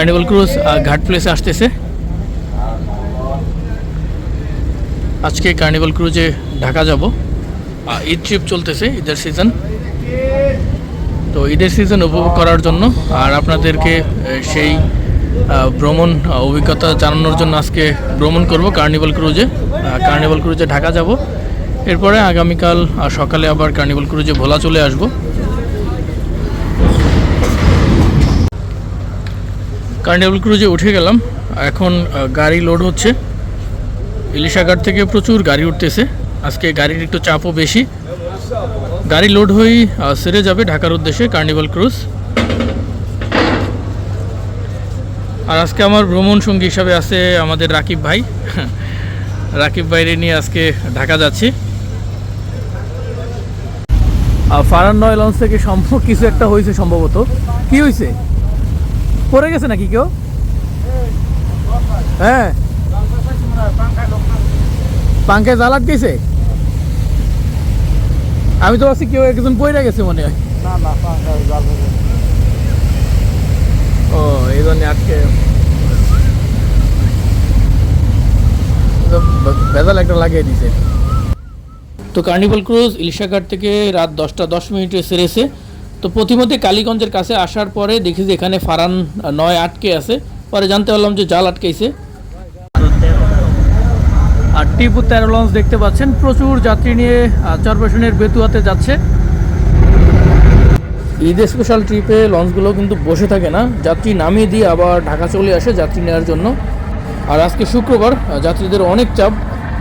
Carnival cruise ঘাট প্লেসে আসতেছে। আজকে কার্নিভাল ক্রুজে ঢাকা যাব। ঈদ ট্রিপ চলতেছে, ঈদের সিজন। তো ঈদের সিজন উপভোগ করার জন্য আর আপনাদেরকে সেই ভ্রমণ অভিজ্ঞতা জানানোর জন্য আজকে ভ্রমণ করব কার্নিভাল ক্রুজে। কার্নিভাল ক্রুজে ঢাকা যাব। এরপরে আগামীকাল সকালে আবার কার্নিভাল ক্রুজে ভোলা চলে আসব। কার্নিভাল ক্রুজে উঠে গেলাম। এখন গাড়ি লোড হচ্ছে। ইলিশাঘাট থেকে প্রচুর গাড়ি উঠতেছে। আজকে গাড়ির একটু চাপও বেশি। গাড়ি লোড হয়েই সেরে যাবে ঢাকার উদ্দেশ্যে কার্নিভাল ক্রুজ আর আজকে আমার ভ্রমণ সঙ্গী হিসাবে আছে আমাদের রাকিব ভাই। রাকিব ভাইরে নিয়ে আজকে ঢাকা যাচ্ছি। ফারান নয় লঞ্চ থেকে সম্ভব কিছু একটা হয়েছে সম্ভবত। কি হয়েছে? পড়ে গেছে নাকি কেউ? হ্যাঁ। পাঙ্খায় জাল আটকেছে আমি তো ভাবছি কেউ একজন পড়ে গেছে মনে হয়। ও এই জন্য আজকে ভেজাল একটা লাগিয়ে দিছে। তো কার্নিভাল ক্রুজ ইলিশাঘাট থেকে রাত দশটা দশ মিনিটে সেরেছে। তো প্রতিমধ্যে কালীগঞ্জের কাছে আসার পরে দেখি যে এখানে ফারান নয় আটকে আছে। পরে জানতে পারলাম যে জাল আটকেছে। আর টিপু তেরো লঞ্চ দেখতে পাচ্ছেন। প্রচুর যাত্রী নিয়ে চরপেশনের বেতুয়াতে যাচ্ছে। ঈদ স্পেশাল ট্রিপে লঞ্চগুলো কিন্তু বসে থাকে না। যাত্রী নামিয়ে দিয়ে আবার ঢাকা চলে আসে যাত্রী নেওয়ার জন্য। আর আজকে শুক্রবার, যাত্রীদের অনেক চাপ।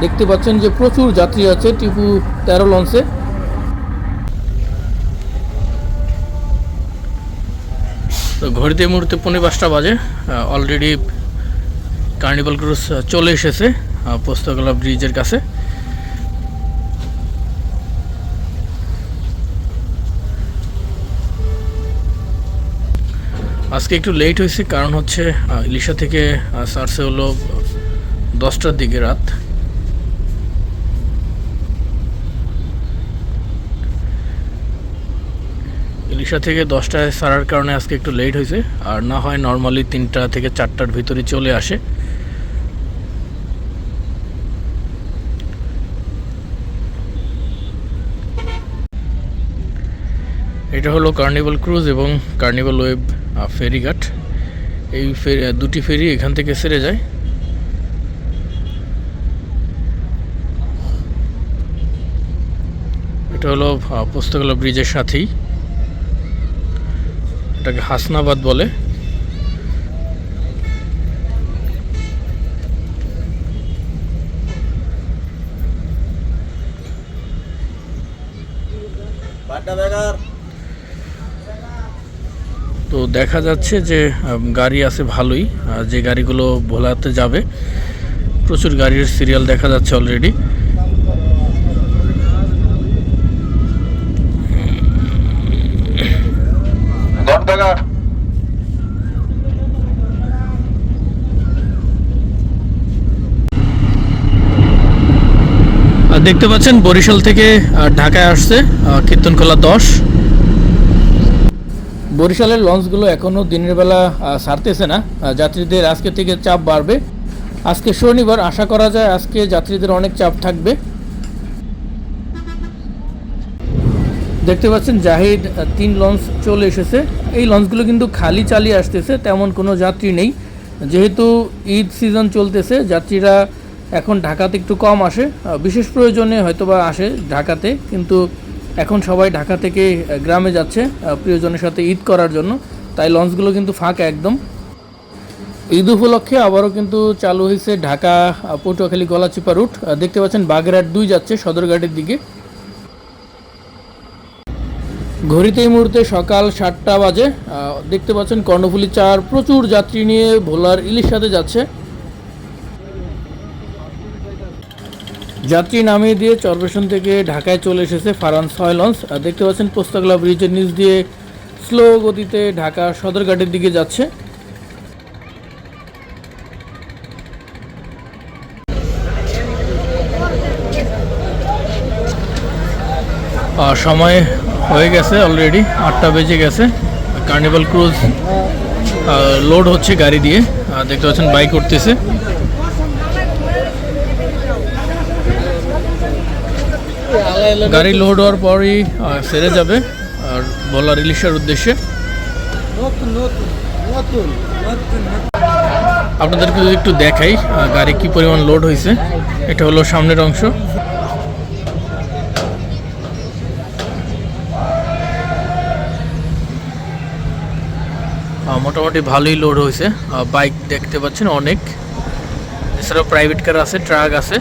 দেখতে পাচ্ছেন যে প্রচুর যাত্রী আছে টিপু তেরো লঞ্চে। তো ঘড়িতে মুহূর্তে পনেরো পাঁচটা বাজে অলরেডি কার্নিভাল ক্রুজ চলে এসেছে পোস্তকলা ব্রিজের কাছে। আজকে একটু লেট হয়েছে, কারণ হচ্ছে ইলিশা থেকে সারসে হলো দশটার দিকে রাত। ইলিশা থেকে দশটায় সারার কারণে আজকে একটু লেট হয়েছে। আর না হয় নর্মালি তিনটা থেকে চারটার ভিতরে চলে আসে। এটা হলো কার্নিভাল ক্রুজ এবং কার্নিভাল ওয়েব ফেরিঘাট। এই ফেরি দুটি ফেরি এখান থেকে সেরে যায়। এটা হলো আহ, পোস্তকলা ব্রিজের সাথেই। এটাকে হাসনাবাদ বলে। তো দেখা যাচ্ছে যে গাড়ি আছে ভালোই আর যে গাড়িগুলো ভোলাতে যাবে প্রচুর গাড়ির সিরিয়াল দেখা যাচ্ছে অলরেডি গড বেগার আর দেখতে পাচ্ছেন বরিশাল থেকে ঢাকায় আসছে কীর্তনখোলা দশ। বরিশালের লঞ্চগুলো এখনও দিনের বেলা সারতেছে না। যাত্রীদের আজকে থেকে চাপ বাড়বে। আজকে শনিবার আশা করা যায় আজকে যাত্রীদের অনেক চাপ থাকবে। দেখতে পাচ্ছেন জাহিদ তিন লঞ্চ চলে এসেছে। এই লঞ্চগুলো কিন্তু খালি চালিয়ে আসতেছে, তেমন কোনো যাত্রী নেই। যেহেতু ঈদ সিজন চলতেছে, যাত্রীরা এখন ঢাকাতে একটু কম আসে। বিশেষ প্রয়োজনে হয়তোবা আসে ঢাকাতে, কিন্তু এখন সবাই ঢাকা থেকে গ্রামে যাচ্ছে প্রিয়জনের সাথে ঈদ করার জন্য। তাই লঞ্চগুলো কিন্তু ফাঁকা একদম। ঈদ উপলক্ষে আবারও কিন্তু চালু হয়েছে ঢাকা পটুয়াখালী গলাচিপা রুট। দেখতে পাচ্ছেন বাগেরহাট দুই যাচ্ছে সদরঘাটের দিকে। ঘড়িতে এই মুহূর্তে সকাল সাতটা বাজে। দেখতে পাচ্ছেন কর্ণফুলী চার প্রচুর যাত্রী নিয়ে ভোলার ইলিশ সাথে যাচ্ছে। যাত্রী নামিয়ে দিয়ে চরবেশন থেকে ঢাকায় চলে এসেছে ফারান ছয় আর দেখতে পাচ্ছেন পোস্তাগলা ব্রিজের নিচ দিয়ে স্লো গতিতে ঢাকা সদরঘাটের দিকে যাচ্ছে। সময় হয়ে গেছে অলরেডি, আটটা বেজে গেছে। কার্নিভাল ক্রুজ লোড হচ্ছে গাড়ি দিয়ে। দেখতে পাচ্ছেন বাইক উঠতেছে। গাড়ি লোড হওয়ার পরই সেরে যাবে। আর বলার রিলিশের উদ্দেশ্যে। আপনাদেরকে যদি একটু দেখাই গাড়ি কি পরিমাণ লোড হয়েছে, এটা হলো সামনের অংশ। মোটামুটি ভালোই লোড হয়েছে। বাইক দেখতে পাচ্ছেন অনেক। এছাড়াও প্রাইভেট কার আছে ট্রাক আছে।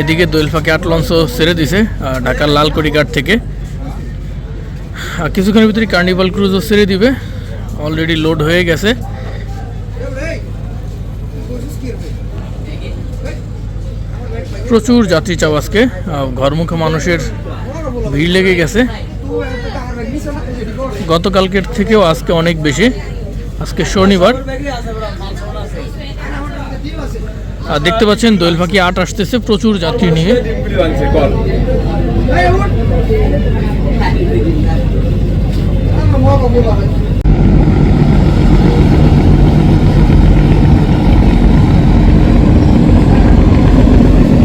এদিকে দোয়েলফাকে আট লঞ্চও ছেড়ে দিছে ঢাকার লালকুড়ি ঘাট থেকে। কিছুক্ষণের ভিতরে কার্নিভাল ক্রুজও ছেড়ে দিবে। অলরেডি লোড হয়ে গেছে। প্রচুর যাত্রী চাও আজকে ঘরমুখী মানুষের ভিড় লেগে গেছে। গতকালকের থেকেও আজকে অনেক বেশি। আজকে শনিবার। দেখতে পাচ্ছেন দোয়েল পাখি আট আসতেছে প্রচুর যাত্রী নিয়ে।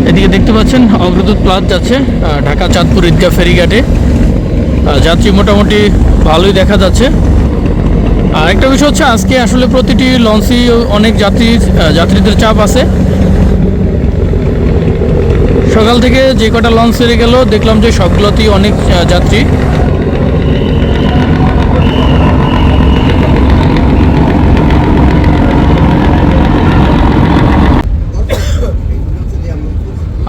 এদিকে দেখতে পাচ্ছেন অগ্রদূত প্লাস যাচ্ছে ঢাকা, চাঁদপুর, ঈদগাহ, ফেরিঘাটে। যাত্রী মোটামুটি ভালোই দেখা যাচ্ছে। আর একটা বিষয় হচ্ছে, আজকে আসলে প্রতিটি লঞ্চই অনেক যাত্রী যাত্রীদের চাপ আছে। সকাল থেকে যে কটা লঞ্চ সেরে গেল, দেখলাম যে সবগুলোতেই অনেক যাত্রী।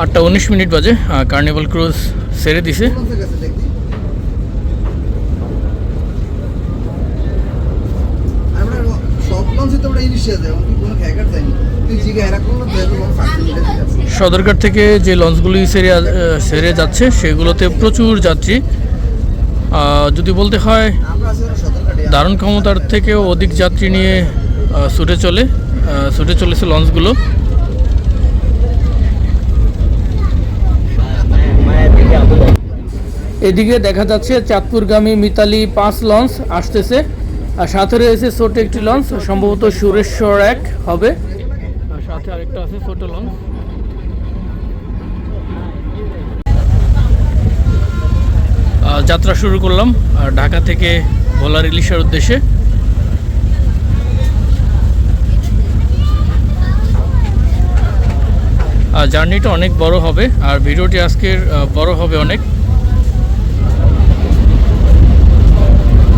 আটটা উনিশ মিনিট বাজে কার্নিভাল ক্রুজ সেরে দিছে আমরা সব লঞ্চে তো আমরা ইলিশ দেয় অনেক কোনো হ্যাকার দেয়নি তুই জিগে হ্যাক করল তো এত লঞ্চ আসতে মিলে ঠিক আছে সদরঘাট থেকে যে লঞ্চগুলি সেরে সেরে যাচ্ছে, সেগুলোতে প্রচুর যাত্রী। যদি বলতে হয় ধারণ ক্ষমতার থেকেও অধিক যাত্রী নিয়ে ছুটে চলে ছুটে চলেছে লঞ্চগুলো। এদিকে দেখা যাচ্ছে, চাঁদপুরগামী মিতালি পাঁচ লঞ্চ আসতেছে, আর সাথে রয়েছে ছোট একটি লঞ্চ, সম্ভবত সুরেশ্বর এক হবে। সাথে আরেকটা আছে ছোট লঞ্চ। যাত্রা শুরু করলাম ঢাকা থেকে ভোলার ইলিশার উদ্দেশ্যে। জার্নিটা অনেক বড় হবে, আর ভিডিওটি আজকের বড় হবে অনেক।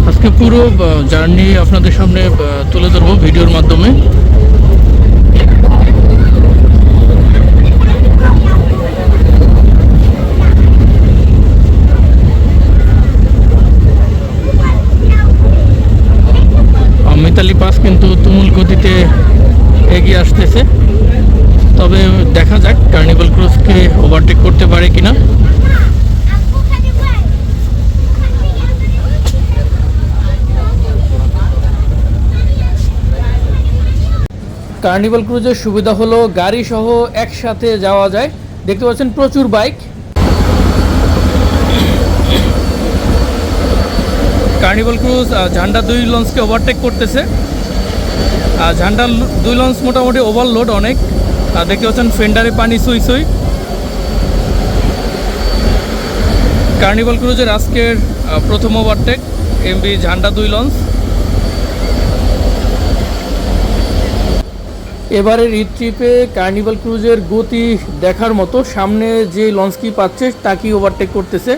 আজকে পুরো জার্নি আপনাদের সামনে তুলে ধরবো ভিডিওর মাধ্যমে। মিতালি পাস কিন্তু তুমুল গতিতে এগিয়ে আসতেছে। তবে দেখা যাক কার্নিভাল ক্রুজকে ওভারটেক করতে পারে কিনা। কার্নিভাল ক্রুজের সুবিধা হলো গাড়ি সহ একসাথে যাওয়া যায়। দেখতে পাচ্ছেন প্রচুর বাইক কার্নিভাল ক্রুজ ঝান্ডা দুই লঞ্চকে ওভারটেক করতেছে। আর ঝান্ডা দুই লঞ্চ মোটামুটি ওভারলোড অনেক। দেখতে পাচ্ছেন ফেন্ডারে পানি সুই সুই। কার্নিভাল ক্রুজের আজকের প্রথম ওভারটেক এমবি ঝান্ডা দুই লঞ্চ এবারের ঈদ ট্রিপে কার্নিভাল ক্রুজের গতি দেখার মতো, সামনে যে লঞ্চটি পাচ্ছে তাকেই ওভারটেক করতেছে।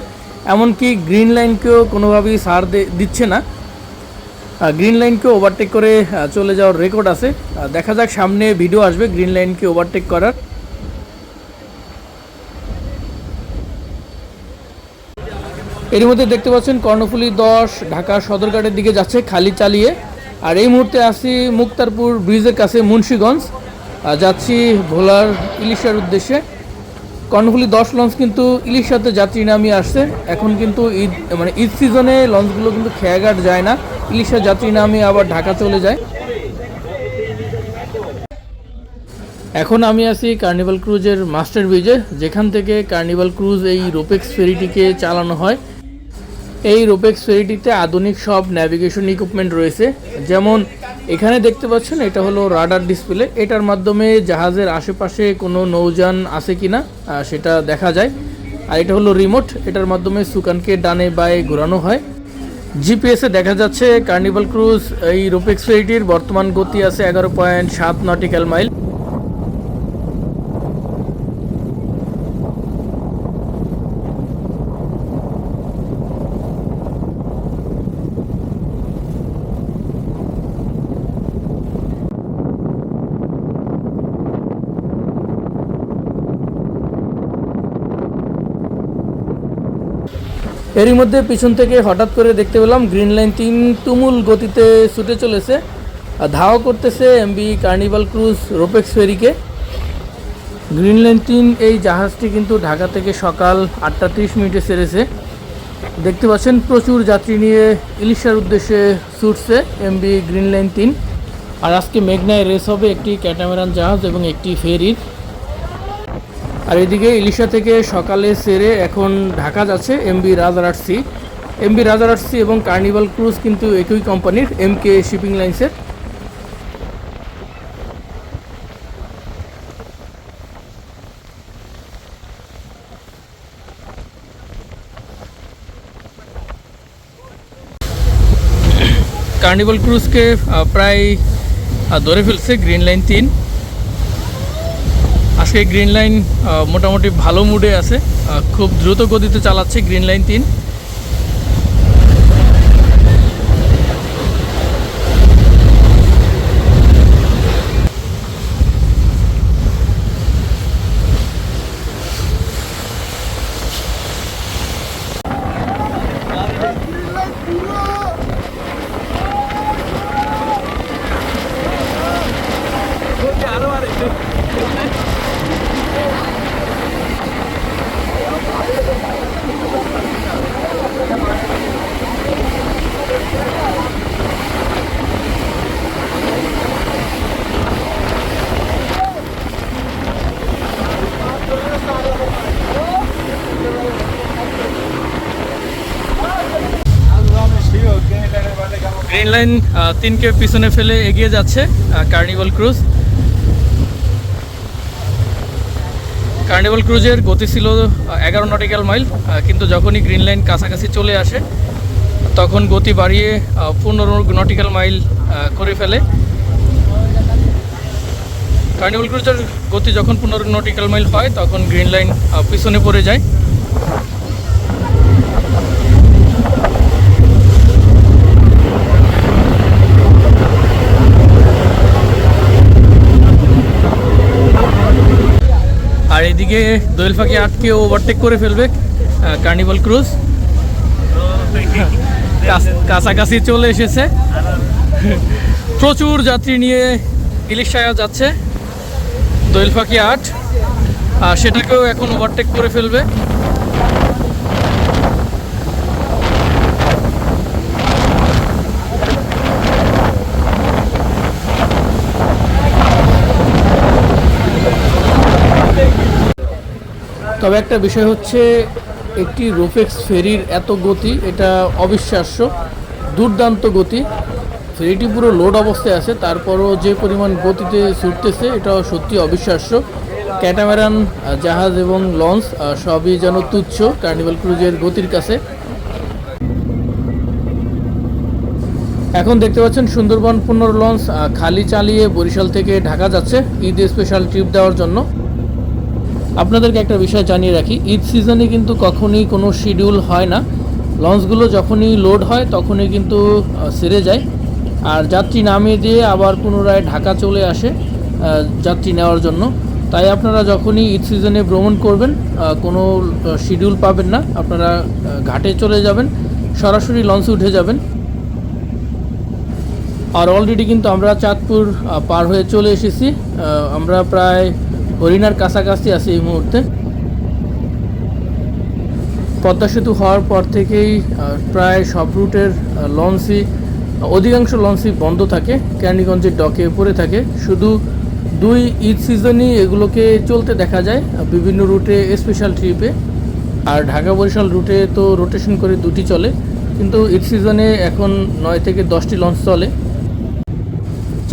এমনকি গ্রিন লাইনকেও কোনোভাবেই সার দিচ্ছে না। গ্রিন লাইনকে ওভারটেক করে চলে যাওয়ার রেকর্ড আছে। দেখা যাক সামনে ভিডিও আসবে গ্রিন লাইনকে ওভারটেক করার। এর মধ্যে দেখতে পাচ্ছেন কর্ণফুলী দশ, ঢাকা সদরঘাটের দিকে যাচ্ছে খালি চালিয়ে। আর এই মুহূর্তে আছি মুক্তারপুর ব্রিজের কাছে মুন্সীগঞ্জ। যাচ্ছি ভোলার ইলিশার উদ্দেশ্যে। কর্ণফুলী দশ লঞ্চ কিন্তু ইলিশাতে যাত্রী নামিয়ে আসছে। এখন কিন্তু ঈদ মানে ঈদ সিজনে লঞ্চগুলো কিন্তু খেয়াঘাট যায় না। ইলিশা যাত্রী নামিয়ে আবার ঢাকা চলে যায়। এখন আমি আছি কার্নিভাল ক্রুজের মাস্টার ব্রিজে যেখান থেকে কার্নিভাল ক্রুজ এই রোপেক্স ফেরিটিকে চালানো হয়। এই রোপেক্স ফেরিটিতে আধুনিক সব ন্যাভিগেশন ইকুইপমেন্ট রয়েছে। যেমন এখানে দেখতে পাচ্ছেন, এটা হলো রাডার ডিসপ্লে এটার মাধ্যমে জাহাজের আশেপাশে কোনো নৌযান আছে কি না সেটা দেখা যায়। আর এটা হলো রিমোট এটার মাধ্যমে সুকানকে ডানে বায়ে ঘোরানো হয়। জিপিএসে দেখা যাচ্ছে কার্নিভাল ক্রুজ এই রোপেক্স ফেরিটির বর্তমান গতি আছে এগারো পয়েন্ট সাত নটিক্যাল মাইল এরই মধ্যে পিছন থেকে হঠাৎ করে দেখতে পেলাম গ্রিন লাইন তিন তুমুল গতিতে ছুটে চলেছে। আর ধাওয়া করতেছে এমবি কার্নিভাল ক্রুজ রোপেক্স ফেরিকে গ্রিন লাইন তিন এই জাহাজটি কিন্তু ঢাকা থেকে সকাল আটটা তিরিশ মিনিটে সেরেছে। দেখতে পাচ্ছেন, প্রচুর যাত্রী নিয়ে ইলিশার উদ্দেশ্যে ছুটছে এমবি গ্রিন লাইন তিন। আর আজকে মেঘনায় রেস হবে একটি ক্যাটামেরান জাহাজ এবং একটি ফেরির। আর এদিকে ইলিশা থেকে সকালে সেরে এখন ঢাকা যাচ্ছে MB Rajarhat C MB Rajarhat C এবং কার্নিভাল ক্রুজ কিন্তু একই কোম্পানির এম কে শিপিং লাইন্সের। কার্নিভাল ক্রুজকে প্রায় ধরে ফেলছে গ্রিন লাইন তিন। আজকে গ্রিন লাইন মোটামুটি ভালো মুডে আছে। খুব দ্রুত গতিতে চালাচ্ছে গ্রিন লাইন তিন। গ্রিন লাইন তিনকে পিছনে ফেলে এগিয়ে যাচ্ছে কার্নিভাল ক্রুজ কার্নিভাল ক্রুজের গতি ছিল এগারো নটিক্যাল মাইল কিন্তু যখনই গ্রিন লাইন কাছাকাছি চলে আসে, তখন গতি বাড়িয়ে পনেরো নটিক্যাল মাইল করে ফেলে। কার্নিভাল ক্রুজের গতি যখন পনেরো নটিক্যাল মাইল হয়, তখন গ্রিন লাইন পিছনে পড়ে যায়। এদিকে দোয়েল ফাঁকি আটকে ওভারটেক করে ফেলবে কার্নিভাল ক্রুজ কাছ- কাছাকাছি চলে এসেছে। প্রচুর যাত্রী নিয়ে ইলিশায়া যাচ্ছে। দোয়েল ফাঁকি আট। আর সেটাকেও এখন ওভারটেক করে ফেলবে। তবে একটা বিষয় হচ্ছে, একটি রোফেক্স ফেরির এত গতি, এটা অবিশ্বাস্য, দুর্দান্ত গতি। ফেরিটি পুরো লোড অবস্থায় আছে, তারপরও যে পরিমাণ গতিতে ছুটতেছে এটা সত্যি অবিশ্বাস্য। ক্যাটামেরান, জাহাজ এবং লঞ্চ সবই যেন তুচ্ছ কার্নিভাল ক্রুজের গতির কাছে। এখন দেখতে পাচ্ছেন, সুন্দরবন পুনর লঞ্চ খালি চালিয়ে বরিশাল থেকে ঢাকা যাচ্ছে। ঈদ স্পেশাল ট্রিপ দেওয়ার জন্য। আপনাদেরকে একটা বিষয় জানিয়ে রাখি, ঈদ সিজনে কিন্তু কখনই কোনো শিডিউল হয় না। লঞ্চগুলো যখনই লোড হয়, তখনই কিন্তু সেরে যায়। আর যাত্রী নামিয়ে দিয়ে আবার পুনরায় ঢাকা চলে আসে যাত্রী নেওয়ার জন্য। তাই আপনারা যখনই ঈদ সিজনে ভ্রমণ করবেন কোনো শিডিউল পাবেন না। আপনারা ঘাটে চলে যাবেন, সরাসরি লঞ্চে উঠে যাবেন। আর অলরেডি কিন্তু আমরা চাঁদপুর পার হয়ে চলে এসেছি। আমরা প্রায় হরিণার কাছাকাছি আছে এই মুহূর্তে। পদ্মা সেতু হওয়ার পর থেকেই প্রায় সব রুটের লঞ্চই অধিকাংশ লঞ্চই বন্ধ থাকে। ক্যান্ডিগঞ্জের ডকে পড়ে থাকে। শুধু দুই ঈদ সিজনই এগুলোকে চলতে দেখা যায় বিভিন্ন রুটে স্পেশাল ট্রিপে আর ঢাকা বরিশাল রুটে তো রোটেশন করে দুটি চলে। কিন্তু ঈদ সিজনে এখন নয় থেকে দশটি লঞ্চ চলে।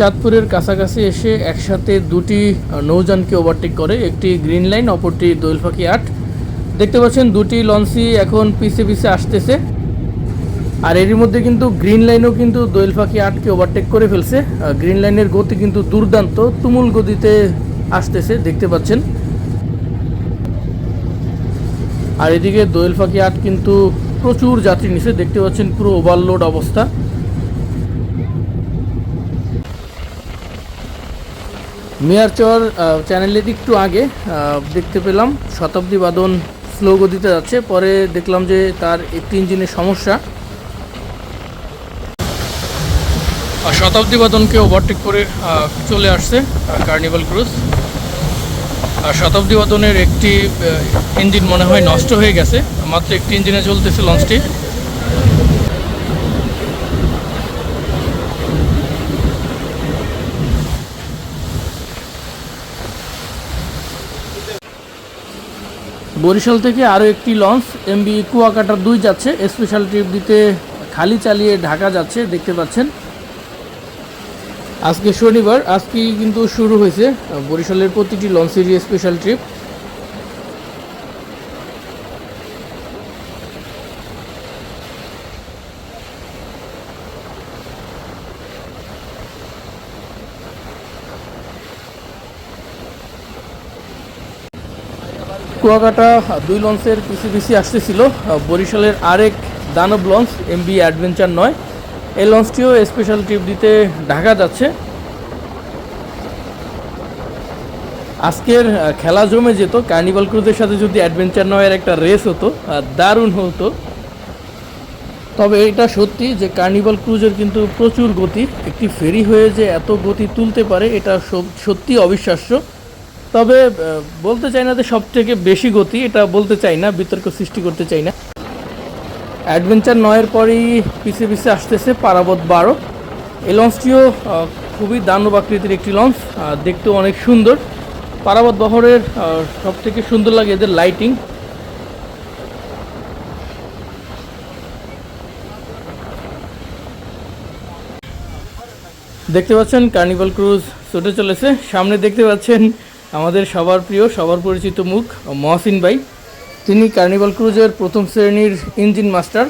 চাঁদপুরের কাছাকাছি এসে একসাথে দুটি নৌযানকে ওভারটেক করে একটি গ্রিন লাইন অপরটি দোয়েলফাকি আট। দেখতে পাচ্ছেন দুটি লঞ্চই এখন পিছে পিছে আসতেছে। আর এরই মধ্যে কিন্তু গ্রিন লাইনও কিন্তু পাখি আটকে ওভারটেক করে ফেলছে। গ্রিন লাইনের গতি কিন্তু দুর্দান্ত, তুমুল গতিতে আসতেছে, দেখতে পাচ্ছেন। আর এদিকে দোয়েল ফাঁকি আট কিন্তু প্রচুর যাত্রী নিছে, দেখতে পাচ্ছেন পুরো ওভারলোড অবস্থা। মেয়ারচর চ্যানেলের একটু আগে দেখতে পেলাম, শতাব্দী বাদন স্লো গতিতে যাচ্ছে। পরে দেখলাম যে তার একটি ইঞ্জিনের সমস্যা। শতাব্দী বাদনকে ওভারটেক করে চলে আসছে কার্নিভাল ক্রুজ আর শতাব্দী বাদনের একটি ইঞ্জিন মনে হয় নষ্ট হয়ে গেছে। মাত্র একটি ইঞ্জিনে চলতেছে লঞ্চটি বরিশাল থেকে আরও একটি লঞ্চ এমবি কুয়াকাটার দুই যাচ্ছে। স্পেশাল ট্রিপ দিতে খালি চালিয়ে ঢাকা যাচ্ছে, দেখতে পাচ্ছেন। আজকে শনিবার, আজকেই কিন্তু শুরু হয়েছে বরিশালের প্রতিটি লঞ্চেরই স্পেশাল ট্রিপ কুয়াকাটা দুই লঞ্চের পিছি পিছি আসতেছিল, বরিশালের আরেক দানব লঞ্চ এমবি অ্যাডভেঞ্চার নয়। এই লঞ্চটিও স্পেশাল ট্রিপ দিতে ঢাকা যাচ্ছে। আজকের খেলা জমে যেত। কার্নিভাল ক্রুজের সাথে যদি অ্যাডভেঞ্চার নয়ের একটা রেস হতো দারুণ হতো। তবে এটা সত্যি যে কার্নিভাল ক্রুজের কিন্তু প্রচুর গতি। একটি ফেরি হয়ে যে এত গতি তুলতে পারে, এটা সত্যি অবিশ্বাস্য। তবে বলতে চাই না যে সব থেকে বেশি গতি, এটা বলতে চাই না, বিতর্ক সৃষ্টি করতে চাই না। অ্যাডভেঞ্চার নয়ের পরেই পিছে পিছে আসতেছে, পারাবত বারো। এই লঞ্চটিও খুবই দানব আকৃতির একটি লঞ্চ দেখতেও অনেক সুন্দর। পারাবত বহরের সব থেকে সুন্দর লাগে এদের লাইটিং। দেখতে পাচ্ছেন, কার্নিভাল ক্রুজ ছুটে চলেছে। সামনে দেখতে পাচ্ছেন আমাদের সবার প্রিয়, সবার পরিচিত মুখ, মহসিন ভাই। তিনি কার্নিভাল ক্রুজের প্রথম শ্রেণির ইঞ্জিন মাস্টার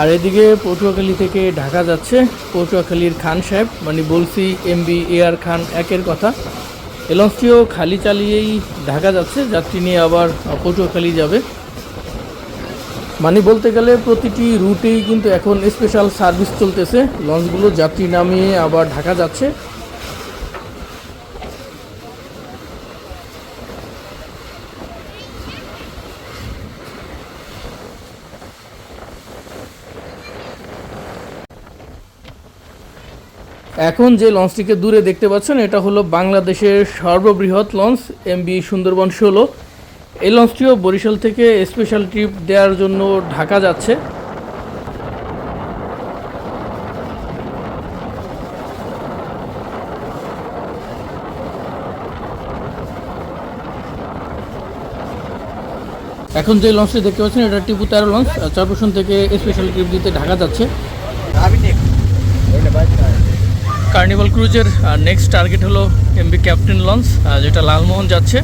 আর এদিকে পটুয়াখালী থেকে ঢাকা যাচ্ছে পটুয়াখালীর খান সাহেব মানে বলছি এমবি এ আর খান একের কথা। এই লঞ্চটিও খালি চালিয়েই ঢাকা যাচ্ছে, যাত্রী নিয়ে আবার পটুয়াখালী যাবে। মানে বলতে গেলে প্রতিটি রুটেই কিন্তু এখন স্পেশাল সার্ভিস চলতেছে। লঞ্চগুলো যাত্রী নামিয়ে আবার ঢাকা যাচ্ছে। এখন যে লঞ্চটিকে দূরে দেখতে পাচ্ছেন, এটা হলো বাংলাদেশের সর্ববৃহৎ লঞ্চ এমবি সুন্দরবন ষোলো। এই লঞ্চটিও বরিশাল থেকে স্পেশাল ট্রিপ দেওয়ার জন্য ঢাকা যাচ্ছে। এখন যে লঞ্চটি দেখতে পাচ্ছেন, এটা টিপু তেরো লঞ্চ চারপোষণ থেকে স্পেশাল ট্রিপ দিতে ঢাকা যাচ্ছে। কার্নিভাল ক্রুজের নেক্সট টার্গেট হলো এমবি ক্যাপ্টেন লঞ্চ যেটা লালমোহন যাচ্ছে।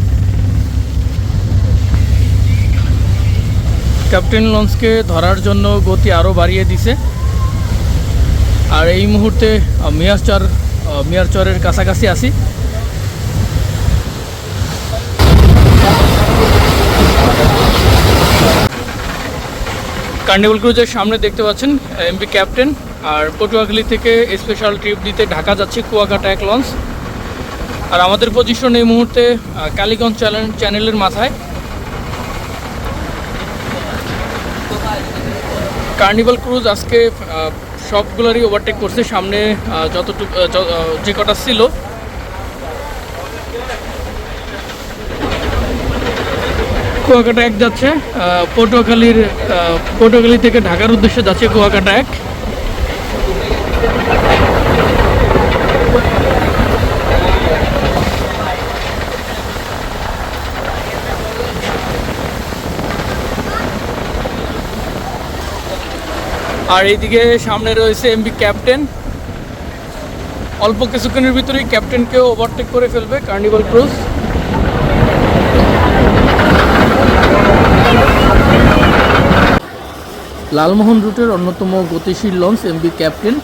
ক্যাপ্টেন লঞ্চকে ধরার জন্য গতি আরও বাড়িয়ে দিছে। আর এই মুহূর্তে মিয়ারচর মিয়ারচরের কাছাকাছি আছি। কার্নিভাল ক্রুজের সামনে দেখতে পাচ্ছেন এমপি ক্যাপ্টেন। আর পটুয়াখালী থেকে স্পেশাল ট্রিপ দিতে ঢাকা যাচ্ছে কুয়াকাটা এক লঞ্চ। আর আমাদের পজিশন এই মুহূর্তে কালীগঞ্জ চ্যানেল চ্যানেলের মাথায়। কার্নিভাল ক্রুজ আজকে সবগুলোরই ওভারটেক করছে। সামনে যতটুকু য- কটা ছিল। কুয়াকাটা এক যাচ্ছে পটুয়াখালীর পটুয়াখালী থেকে ঢাকার উদ্দেশ্যে যাচ্ছে কুয়াকাটা এক। আর এইদিকে সামনে রয়েছে এমবি ক্যাপ্টেন। অল্প কিছুক্ষণের ভিতরেই ক্যাপ্টেনকেও ওভারটেক করে ফেলবে কার্নিভাল ক্রুজ লালমোহন রুটের অন্যতম গতিশীল লঞ্চ এমবি ক্যাপ্টেন।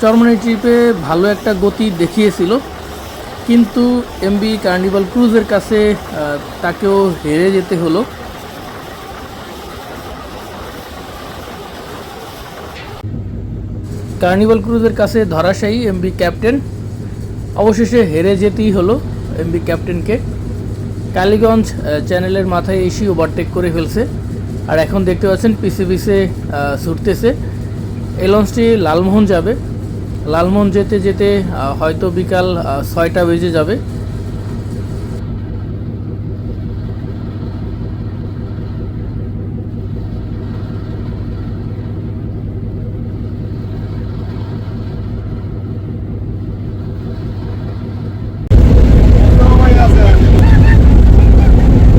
চরমনাই ট্রিপে ভালো একটা গতি দেখিয়েছিল, কিন্তু এমবি কার্নিভাল ক্রুজের কাছে তাকেও হেরে যেতে হলো। কার্নিভাল ক্রুজের কাছে ধরাশায়ী এমবি ক্যাপ্টেন। অবশেষে হেরে যেতেই হলো এমবি ক্যাপ্টেনকে। কালীগঞ্জ চ্যানেলের মাথায় এসে ওভারটেক করে ফেলছে। আর এখন দেখতে পাচ্ছেন পিছে পিছে ছুটতেছে। এই লঞ্চটি লালমোহন যাবে। লালমোহন যেতে যেতে হয়তো বিকাল ছয়টা বেজে যাবে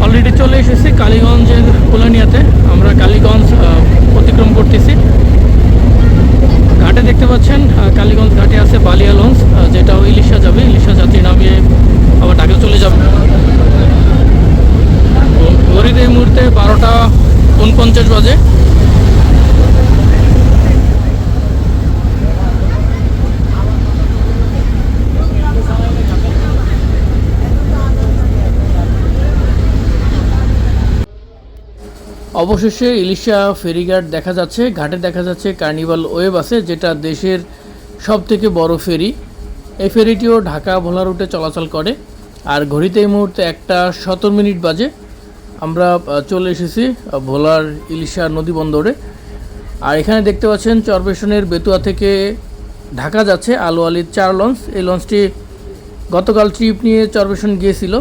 অলরেডি চলে এসেছি কালীগঞ্জের কোলানিয়াতে আমরা কালীগঞ্জ আহ, অতিক্রম করতেছি ঘাটে দেখতে পাচ্ছেন আহ, কালীগঞ্জ ঘাটে আছে বালিয়া লঞ্চ আহ, যেটা ইলিশা যাবে ইলিশা যাত্রী নামিয়ে আবার ঢাকা চলে যাবে ঘ- ঘড়িতে এই মুহূর্তে বারোটা উনপঞ্চাশ বাজে অবশেষে ইলিশা ফেরিঘাট দেখা যাচ্ছে। ঘাটে দেখা যাচ্ছে কার্নিভাল ওয়েব আছে, যেটা দেশের সব থেকে বড় ফেরি। এই ফেরিটিও ঢাকা ভোলা রুটে চলাচল করে। আর ঘড়িতে এই মুহূর্তে একটা সতেরো মিনিট বাজে। আমরা চলে এসেছি ভোলার ইলিশা নদী বন্দরে। আর এখানে দেখতে পাচ্ছেন চরপেশনের বেতুয়া থেকে ঢাকা যাচ্ছে আলু আলির চার লঞ্চ। এই লঞ্চটি গতকাল ট্রিপ নিয়ে চরপেশন গিয়েছিল।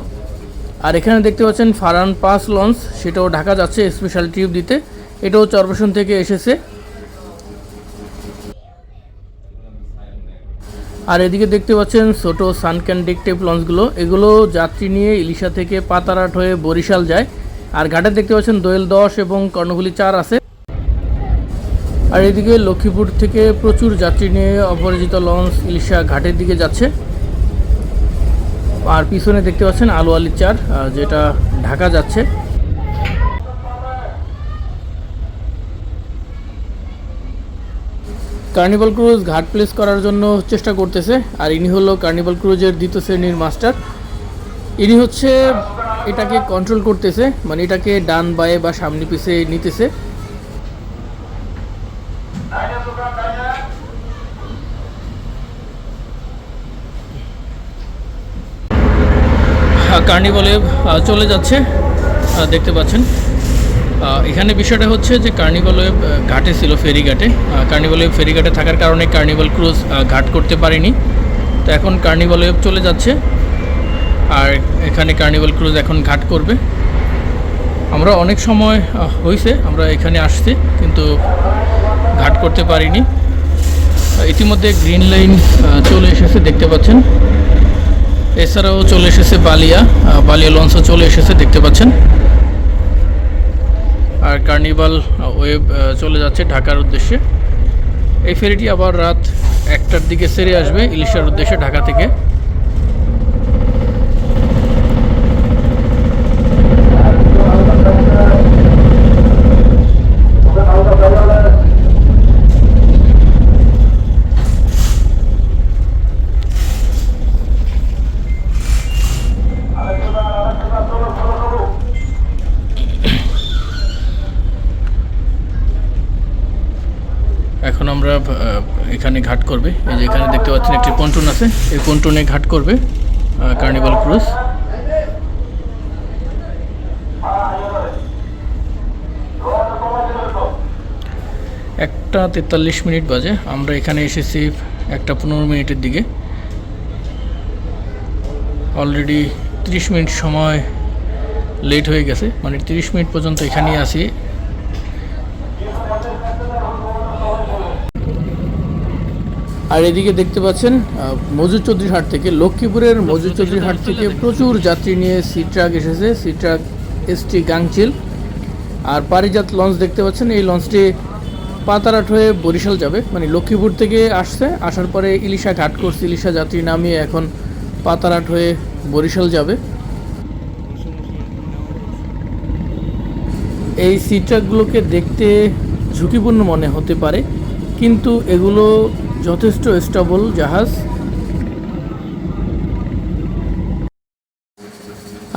আর এখানে দেখতে পাচ্ছেন ফারান পাস লঞ্চ, সেটাও ঢাকা যাচ্ছে স্পেশাল ট্রিপ দিতে। এটাও চরপেশন থেকে এসেছে। আর এদিকে দেখতে পাচ্ছেন ছোটো সানক্যান্ডিক টেপ লঞ্চগুলো এগুলো যাত্রী নিয়ে ইলিশা থেকে পাতারাট হয়ে বরিশাল যায়। আর ঘাটে দেখতে পাচ্ছেন দোয়েল দশ এবং কর্ণফুলি চার আছে। আর এদিকে লক্ষ্মীপুর থেকে প্রচুর যাত্রী নিয়ে অপরাজিত লঞ্চ ইলিশা ঘাটের দিকে যাচ্ছে। আর পিছনে দেখতে পাচ্ছেন আলু আলির চার যেটা ঢাকা যাচ্ছে। কার্নিভাল ক্রুজ ঘাট প্লেস করার জন্য চেষ্টা করতেছে, আর ইনি হলো কার্নিভাল ক্রুজের দ্বিতীয় শ্রেণির মাস্টার ইনি হচ্ছে এটাকে কন্ট্রোল করতেছে মানে এটাকে ডান বায়ে বা সামনে পিছে নিতেছে। কার্নিভালে চলে যাচ্ছে। দেখতে পাচ্ছেন। এখানে বিষয়টা হচ্ছে যে কার্নিভাল ঘাটে ছিল ফেরিঘাটে কার্নিভাল ফেরিঘাটে থাকার কারণে কার্নিভাল ক্রুজ ঘাট করতে পারেনি। তো এখন কার্নিভাল চলে যাচ্ছে। আর এখানে কার্নিভাল ক্রুজ এখন ঘাট করবে। আমরা অনেক সময় হয়েছে আমরা এখানে আসছি, কিন্তু ঘাট করতে পারিনি। ইতিমধ্যে গ্রিন লাইন চলে এসেছে, দেখতে পাচ্ছেন। এছাড়াও চলে এসেছে বালিয়া বালিয়া লঞ্চও চলে এসেছে, দেখতে পাচ্ছেন। আর কার্নিভাল ওয়েব চলে যাচ্ছে ঢাকার উদ্দেশ্যে। এই ফেরিটি আবার রাত একটার দিকে সেরে আসবে, ইলিশার উদ্দেশ্যে ঢাকা থেকে। আমরা এখানে ঘাট করবে। এই যে এখানে দেখতে পাচ্ছেন একটি পন্টুন আছে। এই পন্টুনে ঘাট করবে কার্নিভাল ক্রুজ একটা তেতাল্লিশ মিনিট বাজে। আমরা এখানে এসেছি একটা পনেরো মিনিটের দিকে। অলরেডি তিরিশ মিনিট সময় লেট হয়ে গেছে। মানে তিরিশ মিনিট পর্যন্ত এখানেই আছি। আর এদিকে দেখতে পাচ্ছেন মজুর চৌধুরী হাট থেকে লক্ষ্মীপুরের মজুর চৌধুরী হাট থেকে প্রচুর যাত্রী নিয়ে সি ট্রাক এসেছে, সি ট্রাক এসটি গাংচিল। আর পারিজাত লঞ্চ দেখতে পাচ্ছেন, এই লঞ্চটি পাতারাট হয়ে বরিশাল যাবে মানে লক্ষ্মীপুর থেকে আসছে, আসার পরে ইলিশা ঘাট করছে, ইলিশা যাত্রী নামিয়ে এখন পাতারাট হয়ে বরিশাল যাবে। এই সি ট্রাকগুলোকে দেখতে ঝুঁকিপূর্ণ মনে হতে পারে, কিন্তু এগুলো যথেষ্ট স্টেবল জাহাজ।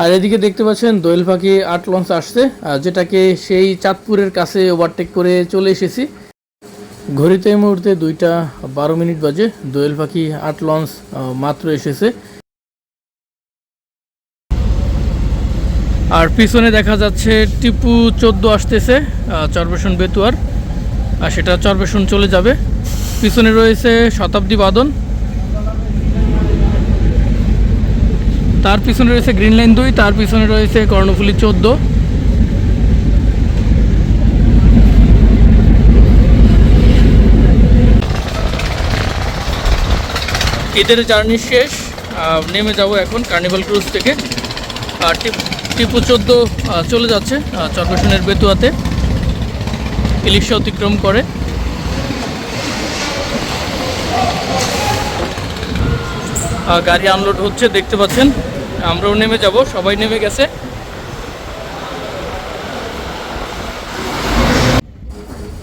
আর এদিকে দেখতে পাচ্ছেন দোয়েল পাখি আট লঞ্চ আসছে যেটাকে সেই চাঁদপুরের কাছে ওভারটেক করে চলে এসেছি। ঘড়িতে এই মুহূর্তে দুইটা বারো মিনিট বাজে, দোয়েল পাখি আট লঞ্চ মাত্র এসেছে। আর পিছনে দেখা যাচ্ছে টিপু চোদ্দ আসতেছে চরবেশন বেতুয়ার। আর সেটা চরবেশন চলে যাবে। পিছনে রয়েছে শতাব্দী বাদন। তার পিছনে রয়েছে গ্রিন লাইন দুই, তার পিছনে রয়েছে কর্ণফুলি চোদ্দ। ঈদের জার্নি শেষ নেমে যাব এখন কার্নিভাল ক্রুজ থেকে। আর টিপ- চোদ্দ চলে যাচ্ছে চরবেশনের বেতুয়াতে। ইলিশা অতিক্রম করে। গাড়ি আনলোড হচ্ছে, দেখতে পাচ্ছেন। আমরাও নেমে যাব, সবাই নেমে গেছে।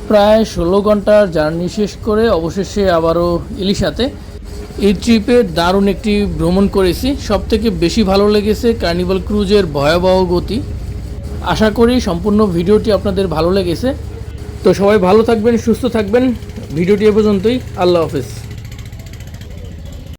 প্রায় ষোলো ঘণ্টার জার্নি শেষ করে অবশেষে আবারও ইলিশাতে এই ট্রিপে দারুণ একটি ভ্রমণ করেছি। সব থেকে বেশি ভালো লেগেছে কার্নিভাল ক্রুজের ভয়াবহ গতি। আশা করি সম্পূর্ণ ভিডিওটি আপনাদের ভালো লেগেছে। তো সবাই ভালো থাকবেন সুস্থ থাকবেন। ভিডিওটি এ পর্যন্তই। আল্লাহ হাফেজ।